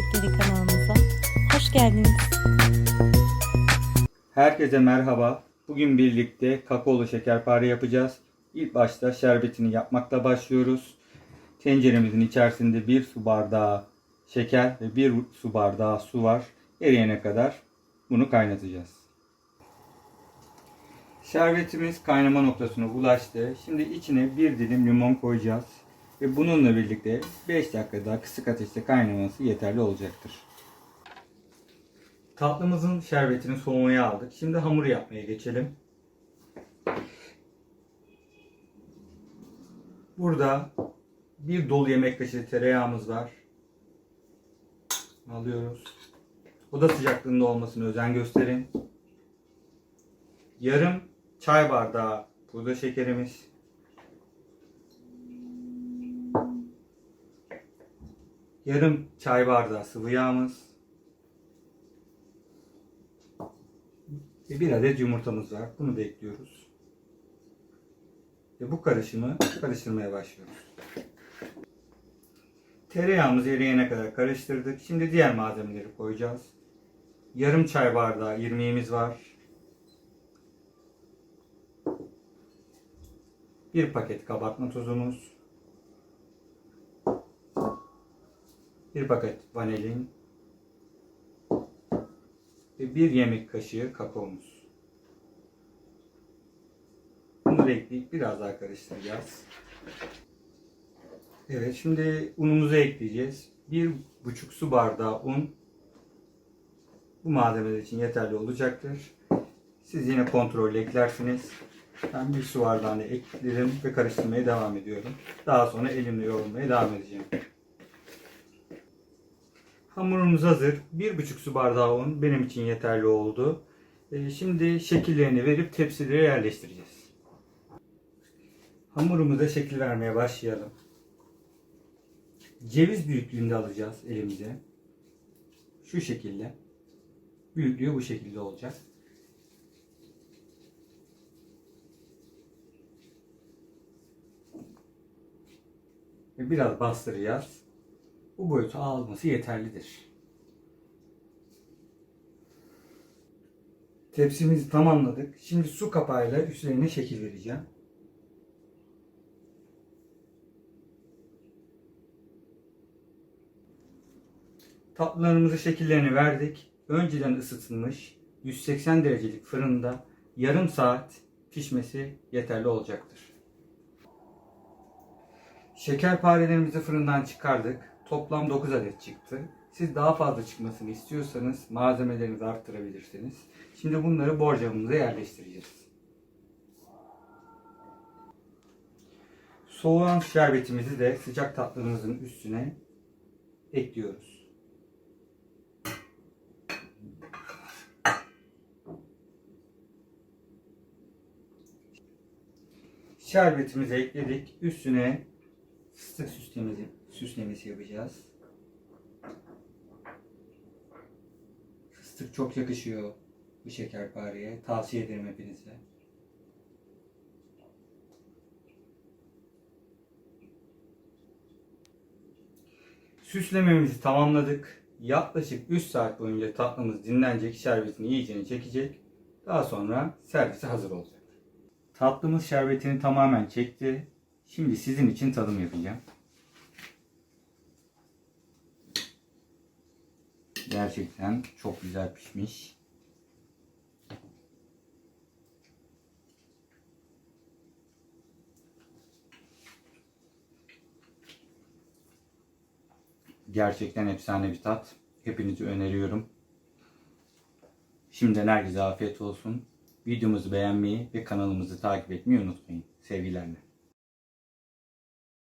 Lezzetleri kanalımıza hoş geldiniz. Herkese merhaba. Bugün birlikte kakaolu şekerpare yapacağız. İlk başta şerbetini yapmakla başlıyoruz. Tenceremizin içerisinde bir su bardağı şeker ve bir su bardağı su var. Eriyene kadar bunu kaynatacağız. Şerbetimiz kaynama noktasına ulaştı. Şimdi içine bir dilim limon koyacağız. Ve bununla birlikte 5 dakika daha kısık ateşte kaynaması yeterli olacaktır. Tatlımızın şerbetini soğumaya aldık. Şimdi hamur yapmaya geçelim. Burada bir dolu yemek kaşığı tereyağımız var. Alıyoruz. Oda sıcaklığında olmasına özen gösterin. Yarım çay bardağı pudra şekerimiz. Yarım çay bardağı sıvı yağımız. Ve bir adet yumurtamız var. Bunu da ekliyoruz. Ve bu karışımı karıştırmaya başlıyoruz. Tereyağımız eriyene kadar karıştırdık. Şimdi diğer malzemeleri koyacağız. Yarım çay bardağı irmiğimiz var. Bir paket kabartma tozumuz. Bir paket vanilin ve bir yemek kaşığı kakaomuz. Bunları ekleyip biraz daha karıştıracağız. Evet şimdi unumuzu ekleyeceğiz. Bir buçuk su bardağı un bu malzemeler için yeterli olacaktır. Siz yine kontrollü eklersiniz. Ben bir su bardağını ekledim ve karıştırmaya devam ediyorum. Daha sonra elimle yoğurmaya devam edeceğim. Hamurumuz hazır. Bir buçuk su bardağı un benim için yeterli oldu. Ee, Şimdi şekillerini verip tepsilere yerleştireceğiz. Hamurumuza şekil vermeye başlayalım. Ceviz büyüklüğünde alacağız elimize. Şu şekilde. Büyüklüğü bu şekilde olacak. Biraz bastıracağız. Bu boyutu alması yeterlidir. Tepsimizi tamamladık. Şimdi su kapağıyla üzerine şekil vereceğim. Tatlılarımızı şekillerini verdik. Önceden ısıtılmış 180 derecelik fırında yarım saat pişmesi yeterli olacaktır. Şekerparelerimizi fırından çıkardık. Toplam 9 adet çıktı. Siz daha fazla çıkmasını istiyorsanız malzemelerinizi arttırabilirsiniz. Şimdi bunları borcamımıza yerleştireceğiz. Soğuyan şerbetimizi de sıcak tatlımızın üstüne ekliyoruz. Şerbetimizi ekledik. Üstüne fıstık süslemesi, süslemesi yapacağız. Fıstık çok yakışıyor bu şekerpareye. Tavsiye ederim hepinize. Süslememizi tamamladık. Yaklaşık 3 saat boyunca tatlımız dinlenecek, şerbetini iyicene çekecek. Daha sonra servise hazır olacak. Tatlımız şerbetini tamamen çekti. Şimdi sizin için tadım yapacağım. Gerçekten çok güzel pişmiş. Gerçekten efsane bir tat. Hepinizi öneriyorum. Şimdiden herkese afiyet olsun. Videomuzu beğenmeyi ve kanalımızı takip etmeyi unutmayın. Sevgilerle.